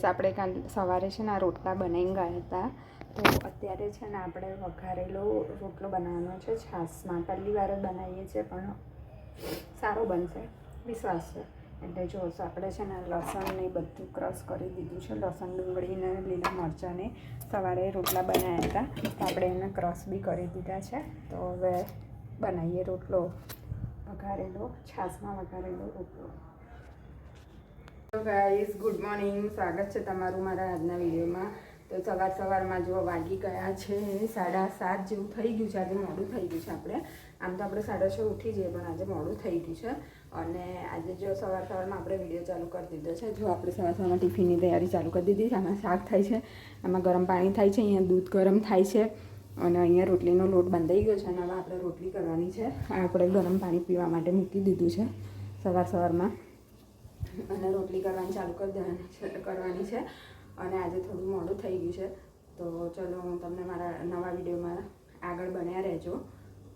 આપણે કાલ સવારે છે ને આ રોટલા બનાવીને ગયા હતા. તો અત્યારે છે ને આપણે વઘારેલો રોટલો બનાવવાનો છે. છાશમાં પહેલી વાર બનાવીએ છીએ, પણ સારો બનશે. વિશ્વાસ છે. એટલે જો આપણે છે ને લસણ ને બધું ક્રશ કરી દીધું છે. લસણ ડુંગળીને લીલા મરચાંને સવારે રોટલા બનાવ્યા હતા. તો આપણે એને ક્રશ બી કરી દીધા છે. તો હવે બનાવીએ રોટલો. વઘારેલો, છાશમાં વઘારેલો રોટલો. હેલો ગાઈઝ ગુડ મોર્નિંગ સ્વાગત છે તમારું મારા આજના વિડીયોમાં. તો સવાર સવારમાં જો વાગી ગયા છે સાડા સાત જેવું થઈ ગયું છે. આજે મોડું થઈ ગયું છે આપણે. આમ તો આપણે સાડા છ ઉઠી જઈએ, પણ આજે મોડું થઈ ગયું છે. અને આજે જો સવાર સવારમાં આપણે વીડિયો ચાલુ કરી દીધો છે. જો આપણે સવાર સવારમાં ટિફિનની તૈયારી ચાલુ કરી દીધી છે. આમાં શાક થાય છે, આમાં ગરમ પાણી થાય છે, અહીંયા દૂધ ગરમ થાય છે, અને અહીંયા રોટલીનો લોટ બંધાઈ ગયો છે, અને હવે આપણે રોટલી કરવાની છે. આપણે ગરમ પાણી પીવા માટે મૂકી દીધું છે સવાર સવારમાં. અને રોટલી કરવાની ચાલુ કરી દેવાની છે, કરવાની છે. અને આજે થોડું મોડું થઈ ગયું છે. તો ચલો હું તમને મારા નવા વિડીયોમાં આગળ બન્યા રહેજો.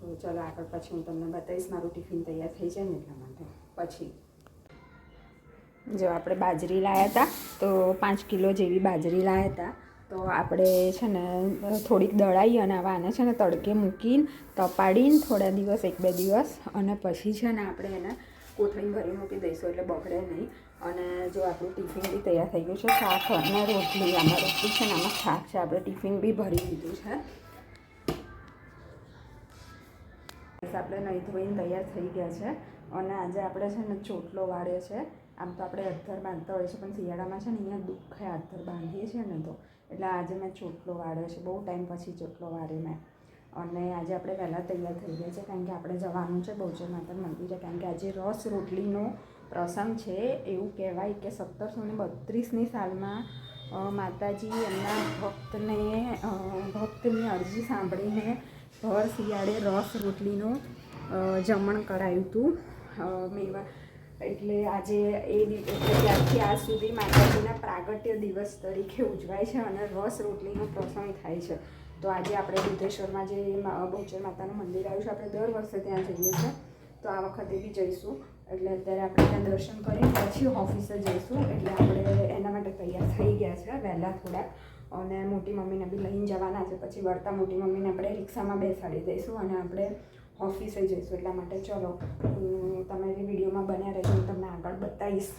તો ચલો આગળ પછી હું તમને બતાવીશ મારું ટિફિન તૈયાર થઈ જાય ને એટલા માટે. પછી. જો આપણે બાજરી લાવ્યા હતા, તો પાંચ કિલો જેવી બાજરી લાવ્યા હતા. તો આપણે છે ને, થોડીક દળાઈ અને આવા આને છે ને તડકે મૂકીને, તપાડીને થોડા દિવસ, એક બે દિવસ, અને પછી છે ને આપણે એને કોથળી ભરી મૂકી દઈશું એટલે બગડે નહીં. અને જો આપણું ટિફિન બી તૈયાર થઈ ગયું છે, શાક અને રોટલી, આમાં રોટલી છે ને આમાં શાક છે, આપણે ટિફિન બી ભરી દીધું છે. આપણે નહીં ધોઈને તૈયાર થઈ ગયા છે. અને આજે આપણે છે ને ચોટલો વાળ્યો છે. આમ તો આપણે અધ્ધર બાંધતા હોઈએ છીએ પણ શિયાળામાં છે ને અહીંયા દુઃખે અધ્ધર બાંધીએ છીએ ને તો. એટલે આજે મેં ચોટલો વાળ્યો છે, બહુ ટાઈમ પછી ચોટલો વાળ્યો મેં. અને આજે આપણે વહેલા તૈયાર થઈ ગયા છે, કારણ કે આપણે જવાનું છે બહુચર માતા મંદિરે, કારણ કે આજે રસ રોટલીનો પ્રસંગ છે. એવું કહેવાય કે સત્તરસો ને બત્રીસની સાલમાં માતાજી એમના ભક્તને ભક્તની અરજી સાંભળીને ભર શિયાળે રસ રોટલીનું જમણ કરાયું હતું. મેવા, એટલે આજે એ ત્યારથી આજ સુધી માતાજીના પ્રાગટ્ય દિવસ તરીકે ઉજવાય છે અને રસ રોટલીનો પ્રસંગ થાય છે. તો આજે આપણે બુદ્ધેશ્વરમાં જે બહુચર માતાનું મંદિર આવ્યું છે, આપણે દર વર્ષે ત્યાં જઈએ છીએ. તો આ વખતે બી જઈશું. એટલે અત્યારે આપણે ત્યાં દર્શન કરી પછી ઓફિસે જઈશું. એટલે આપણે એના માટે તૈયાર થઈ ગયા છે, વહેલા થોડાક અને મોટી મમ્મીને બી લઈને જવાના છે. પછી વળતા મોટી મમ્મીને આપણે રિક્ષામાં બેસાડી દઈશું અને આપણે ઓફિસે જઈશું. એટલા માટે ચલો, હું તમારી વિડીયોમાં બન્યા રહેજો, હું તમને આગળ બતાવીશ.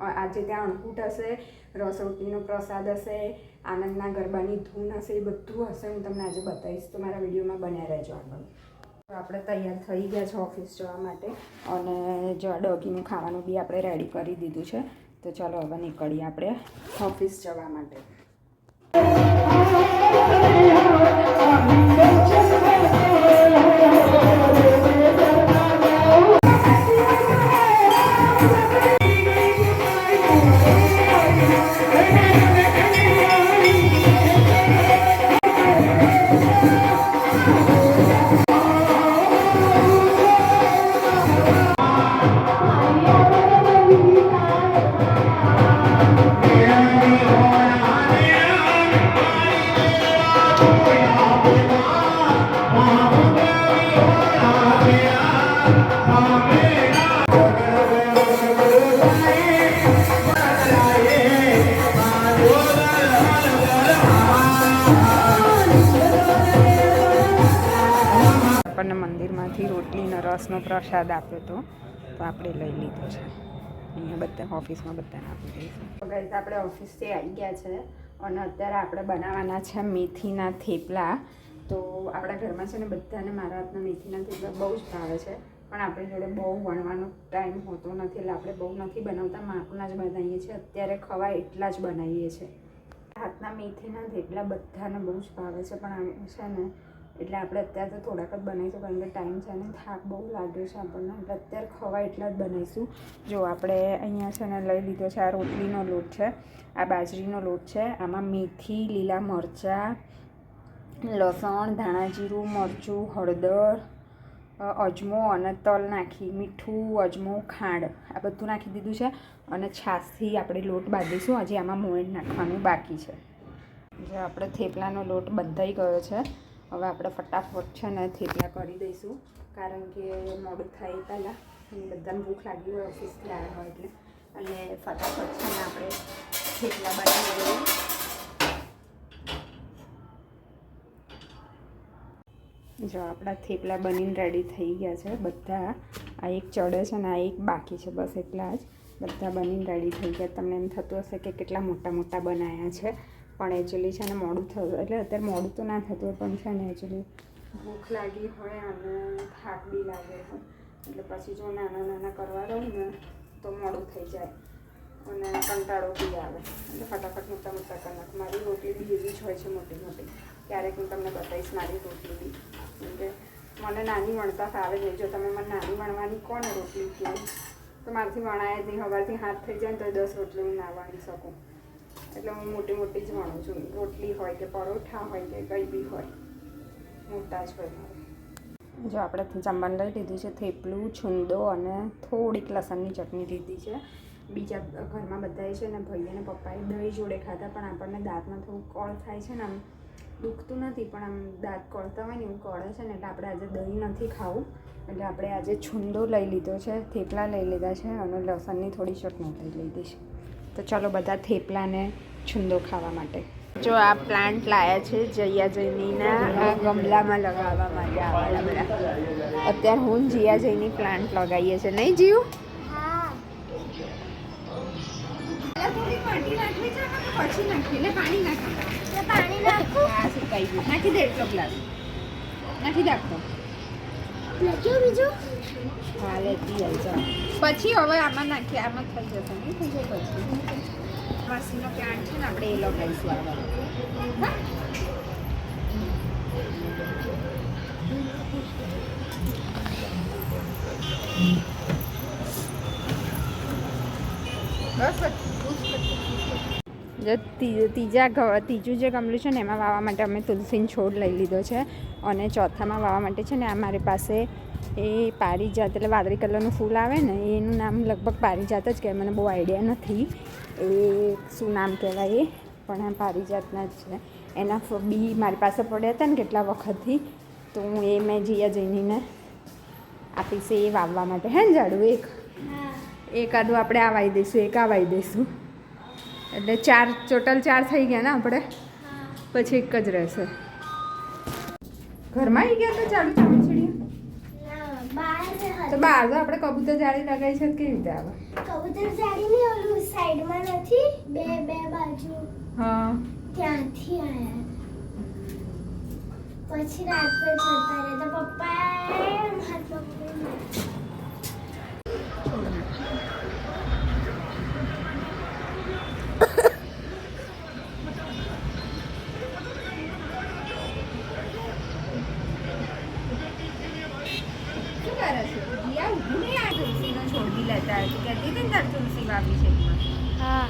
આજે ત્યાં અણકૂટ હશે રસોટીનો પ્રસાદ હશે, આનંદના ગરબાની ધૂન હશે, એ બધું હશે, હું તમને આજે બતાવીશ. તો મારા વિડીયોમાં બન્યા રહેજો આગળ. આપણે તૈયાર થઈ ગયા છે ઓફિસ જવા માટે અને જો ડોગીનું ખાવાનું બી આપણે રેડી કરી દીધું છે, તો ચાલો હવે નીકળીએ આપણે ઓફિસ જવા માટે. આપણને રસનો પ્રસાદ આપ્યો હતો તો આપણે લઈ લીધો છે. અહીંયા બધા ઓફિસમાં બધાને આપી દઈશું ગઈ આપણે ઓફિસથી આવી ગયા છે, અને અત્યારે આપણે બનાવવાના છે મેથીના થેપલા. તો આપણા ઘરમાં છે ને બધાને મારા હાથના મેથીના થેપલા બહુ જ ભાવે છે. પણ આપણી જોડે બહુ વણવાનો ટાઈમ હોતો નથી, એટલે આપણે બહુ નથી બનાવતા. માપના જ બનાવીએ છીએ અત્યારે ખવાય એટલા જ બનાવીએ છીએ. હાથના મેથીના થેપલા બધાને બહુ જ ભાવે છે. પણ છે ને એટલે આપણે અત્યારે તો થોડાક જ બનાવીશું, કારણ કે ટાઈમ છે ને થાક બહુ લાગ્યો છે આપણને. એટલે અત્યારે ખવાય એટલા જ બનાવીશું. જો આપણે અહીંયા છે ને લઈ લીધો છે આ રોટલીનો લોટ છે, આ બાજરીનો લોટ છે, આમાં મેથી, લીલા મરચાં, લસણ, ધાણા જીરું, મરચું, હળદર અજમો અને તલ નાખી, મીઠું, અજમો, ખાંડ, આ બધું નાખી દીધું છે અને છાશથી આપણે લોટ બાંધીશું. હજી આમાં મોણ નાખવાનું બાકી છે. જે આપણે થેપલાનો લોટ બંધાઈ ગયો છે હવે આપણે ફટાફટ છે ને થેપલા કરી દઈશું. કારણ કે મોડું થાય પહેલાં. બધાને ભૂખ લાગી હોય ઓફિસથી આવ્યા હોય એટલે. એટલે ફટાફટ છે ને આપણે થેપલા બનાવી દઈએ. જો આપણા થેપલા બનીને રેડી થઈ ગયા છે બધા. આ એક ચડે છે ને, આ એક બાકી છે બસ એટલા જ. બધા બનીને રેડી થઈ ગયા. તમને એમ થતું હશે કે કેટલા મોટા મોટા બનાવ્યા છે. પણ એકચ્યુઅલી છે ને મોડું થયું એટલે અત્યારે મોડું તો ના થતું પણ છે ને એકચ્યુઅલી ભૂખ લાગી હોય અને થાક બી લાગે એટલે પછી જો નાના નાના કરવા રહું ને, તો મોડું થઈ જાય. અને કંટાળો બી આવે. એટલે ફટાફટ મોટા મોટા નાખું મારી રોટલી બી એવી જ હોય છે મોટી મોટી. ક્યારેક હું તમને બતાવીશ મારી રોટલી બી. કેમ કે મને નાની વણતા ફાવે નહીં જો તમે મને નાની વણવાની કોને રોટલી કહો? તો મારાથી વણાય જ નહીં. સવારથી હાથ થઈ જાય ને તો દસ રોટલી હું ના વણી શકું. એટલે હું મોટી મોટી જ વણું છું. રોટલી હોય કે પરોઠા હોય કે કંઈ બી હોય. મોટા જ હોય જો આપણે જમવાનું લઈ લીધું છે, થેપલું, છુંદો અને થોડીક લસણની ચટણી લીધી છે. બીજા ઘરમાં બધાએ છે ને ભાઈ અને પપ્પાએ દહીં જોડે ખાધા, પણ આપણને દાંતમાં થોડું કળ થાય છે ને આમ દુખતું નથી, પણ આમ દાંત કળતા હોય ને એવું કળે છે ને એટલે આપણે આજે દહીં નથી ખાવું. એટલે આપણે આજે છુંદો લઈ લીધો છે, થેપલા લઈ લીધા છે અને લસણની થોડી ચટણી લઈ લીધી છે. તો ચાલો બધા થેપલાને છુંદો ખાવા માટે. જો આ પ્લાન્ટ લાયા છે જયા જૈનીના આ ગમલામાં લગાવવા માટે આવેલા બધા. અત્યારે હું જીયા જૈની પ્લાન્ટ લગાવીએ છીએ નહીં જીવ? થોડી માટી નાખવી છે પછી નાખી. એટલે પાણી નાખી. પાણી નાખું. હા સુકાઈ ગયું. નાખી દે એટલો ગ્લાસ નાખી દે બીજું. હા લેતી આવી જાઓ પછી હવે આમાં નાખીએ આમાં થઈ જશે નહીં થઈ જાય પછી? માસીનો પ્લાન્ટ છે ને આપણે એ લગાવીશું ત્રીજા ત્રીજું જે ગમલું છે ને એમાં વાવવા માટે અમે તુલસીનો છોડ લઈ લીધો છે. અને ચોથામાં વાવવા માટે છે ને આ મારી પાસે એ પારિજાત એટલે વાદળી કલરનું ફૂલ આવે ને એનું નામ લગભગ પારિજાત જ કહેવાય. મને બહુ આઈડિયા નથી. એ શું નામ કહેવાય એ? પણ આ પારિજાતના જ છે. એના બી મારી પાસે પડ્યા હતા ને કેટલા વખતથી તો હું એ મેં જીયા જૈનીને આપીશ એ વાવવા માટે. હે ને ઝાડું એક? એક એકાદું આપણે આવાઈ દઈશું એક આવાઈ દઈશું. એટલે ચાર ટોટલ ચાર થઈ ગયા ને આપણે? પછી એક જ રહેશે. ઘરમાં આવી ગયા તો ચાલુ ચાલુ તો બહાર તો આપણે કબૂતર જાળી લગાવી છે કેવી રીતે આવે? કબૂતર જાળી જાળીની ઓલું સાઈડમાં નથી બે બે બાજુ હા. ત્યાંથી આયા. પછી રાત્રે જતા રહે તો પપ્પાએ હાથ પકડી શું કરે છે જીયા ઊભી નહીં આ તુલસીનો છોડ બી કહેતી હતી ને તુલસી વાવી છે હા.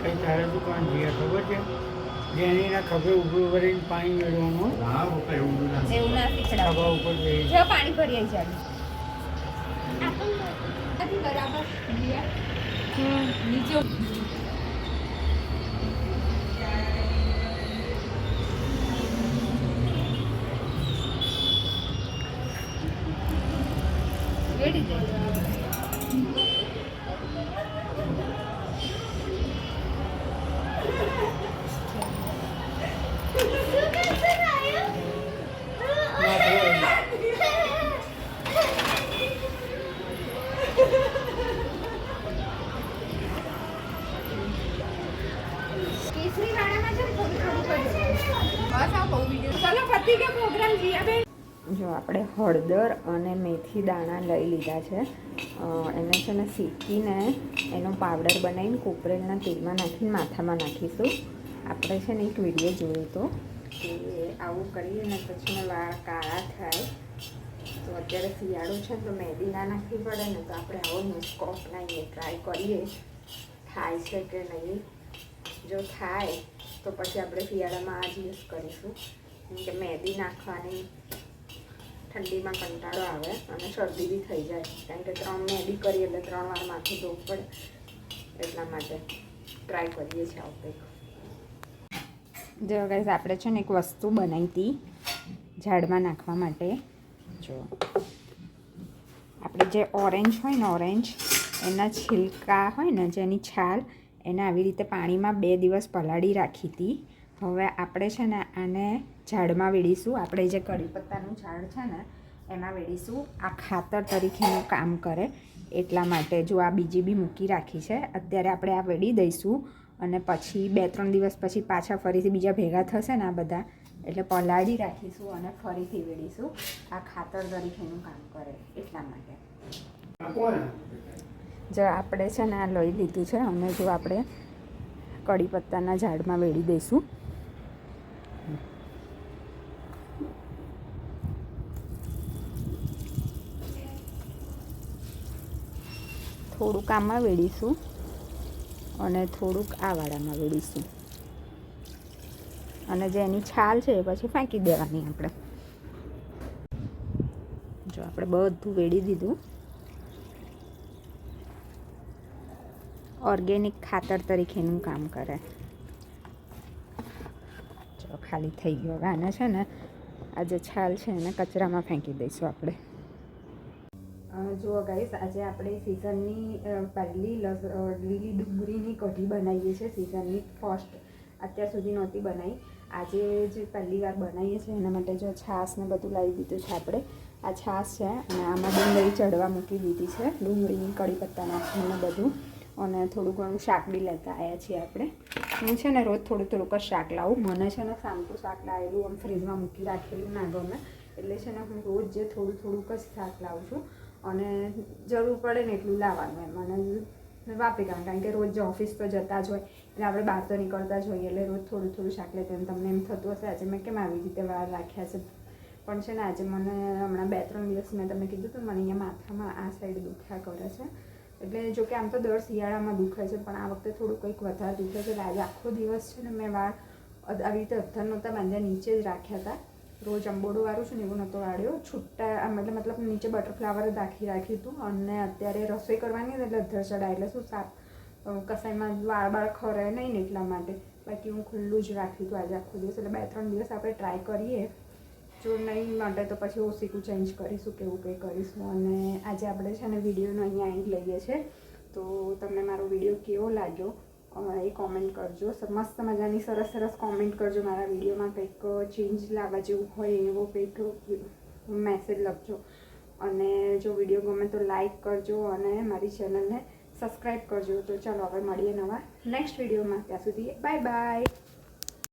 કઈ તારે દુકાન જઈએ ખબર છે? જેનીના ખભે ઉભું કરીને પાણી મેળવાનું એવું ના ખભા ઉપર જઈ જો પાણી ભરી આવી ચાલુ બરાબર નીચે રેડી જાય શું કરશે નાયો? કેસરી વાળામાં છે ને થોડું થોડું કરી બસ આ બહુ વીડિયો ચલો પતી ગયો પ્રોગ્રામ જીયાબેન જો આપણે હળદર અને મેથી દાણા લઈ લીધા છે. એને છે ને શેકીને એનો પાવડર બનાવીને કોપરેલના તેલમાં નાખીને માથામાં નાખીશું. આપણે છે ને એક વીડિયો જોયો હતો કે આવું કરીએ ને પછી ને વાળ કાળા થાય. તો અત્યારે શિયાળો છે તો મહેંદી ના નાખવી પડે ને તો આપણે આવો નુસ્કો અપનાવીએ ટ્રાય કરીએ. થાય છે કે નહીં? જો થાય તો પછી આપણે શિયાળામાં આ જ યુઝ કરીશું. કેમ કે મહેંદી નાખવાની ઠંડીમાં કંટાળો આવે અને શરદી બી થઈ જાય. કારણ કે ત્રણ મહેંદી કરીએ એટલે ત્રણ વાર માથું ધોવું પડે. એટલા માટે ટ્રાય કરીએ છીએ આવું કંઈક. જો ગાઈઝ આપણે છે ને એક વસ્તુ બનાવી હતી ઝાડમાં નાખવા માટે. જો. આપણે જે ઓરેન્જ હોય ને ઓરેન્જ એના છિલકા હોય ને જેની છાલ એને આવી રીતે પાણીમાં બે દિવસ પલાળી રાખી હતી. હવે આપણે છે ને આને ઝાડમાં વેડીશું. આપણે જે કઢી પત્તાનું ઝાડ છે ને, એમાં વેડીશું. આ ખાતર તરીકેનું કામ કરે. એટલા માટે જો આ બીજી બી મૂકી રાખી છે, અત્યારે આપણે આ વેડી દઈશું અને પછી બે ત્રણ દિવસ પછી પાછા ફરીથી બીજા ભેગા થશે ને આ બધા, એટલે પલાળી રાખીશું અને ફરીથી વેડીશું. આ ખાતર તરીકેનું કામ કરે એટલા માટે. જો આપણે છે ને આ લઈ લીધું છે અને જો આપણે કડી પત્તાના ઝાડમાં વેડી દઈશું. થોડુંક આમાં વેડીશું અને થોડુંક આ વાળામાં વેડીશું અને જે એની છાલ છે એ પછી ફેંકી દેવાની આપણે. જો આપણે બધું વેડી દીધું. ઓર્ગેનિક ખાતર તરીકેનું કામ કરે. જો ખાલી થઈ ગયો. હવે આને છે ને આ જે છાલ છે એને કચરામાં ફેંકી દઈશું આપણે. જુઓ ગાઈસ આજે આપણે સિઝનની પહેલી લીલી ડુંગળીની કઢી બનાવીએ છીએ સિઝનની ફર્સ્ટ અત્યાર સુધી નહોતી બનાવી આજે જે પહેલી વાર બનાવીએ છીએ, એના માટે જો છાશ ને બધું લાવી દીધું છે આપણે. આ છાશ છે અને આમાં ડુંગળી ચડવા મૂકી દીધી છે. ડુંગળીની કઢી પત્તા નાખીને બધું. અને થોડું ઘણું શાક બી લેતા આવ્યા છીએ આપણે. હું છે ને રોજ થોડું થોડુંક જ શાક લાવું. મને છે ને સામતું શાક લાવેલું આમ ફ્રીજમાં મૂકી રાખેલું ના ગમે એટલે છે ને હું રોજ જે થોડું થોડુંક જ શાક લાવું છું. અને જરૂર પડે ને એટલું લાવવાનું એમ. અને વાપરી કામ, કારણ કે રોજ ઓફિસ તો જતા જ હોય, એટલે આપણે બહાર તો નીકળતા જ હોઈએ, એટલે રોજ થોડું થોડું શાક લેતા એમ તમને એમ થતું હશે, આજે મેં કેમ આવી રીતે વાર રાખ્યા છે? પણ છે ને આજે મને હમણાં બે ત્રણ દિવસ મેં તમને કીધું હતું, મને અહીંયા માથામાં આ સાઈડ દુખ્યા કરે છે. એટલે જો કે આમ તો દર શિયાળામાં દુખે છે, પણ આ વખતે થોડું કંઈક વધારે દુખે છે. આજે આખો દિવસ છે ને મેં વાળ આવી રીતે અધર નહોતા બાંધ્યા નીચે જ રાખ્યા હતા. રોજ અંબોડું વાળું છે ને એવું નહોતો વાળ્યો. છૂટા એટલે મતલબ નીચે બટરફ્લાવર રાખી રાખ્યું હતું. અને અત્યારે રસોઈ કરવાની એટલે અધર ચડાય એટલે શું સાપ કસાઈમાં વાળ બાળ ખરે નહીં ને એટલા માટે. બાકી હું ખુલ્લું જ રાખ્યું હતું આજે આખો દિવસ. એટલે બે ત્રણ દિવસ આપણે ટ્રાય કરીએ. જો નહીં માટે તો પછી ઓસીકું ચેન્જ કરીશું કે કંઈ કરીશું. અને આજે આપણે છે ને વિડીયોનો અહીંયા એન્ડ લઈએ છીએ તો તમને મારો વીડિયો કેવો લાગ્યો? એ કોમેન્ટ કરજો. મસ્ત મજાની સરસ સરસ કોમેન્ટ કરજો મારા વિડીયોમાં કંઈક ચેન્જ લાવવા જેવું હોય એવો કંઈક મેસેજ લખજો. અને જો વીડિયો ગમે તો લાઈક કરજો અને મારી ચેનલને સબસ્ક્રાઈબ કરજો. તો ચાલો હવે મળીએ નવા નેક્સ્ટ વિડીયોમાં ત્યાં સુધી બાય બાય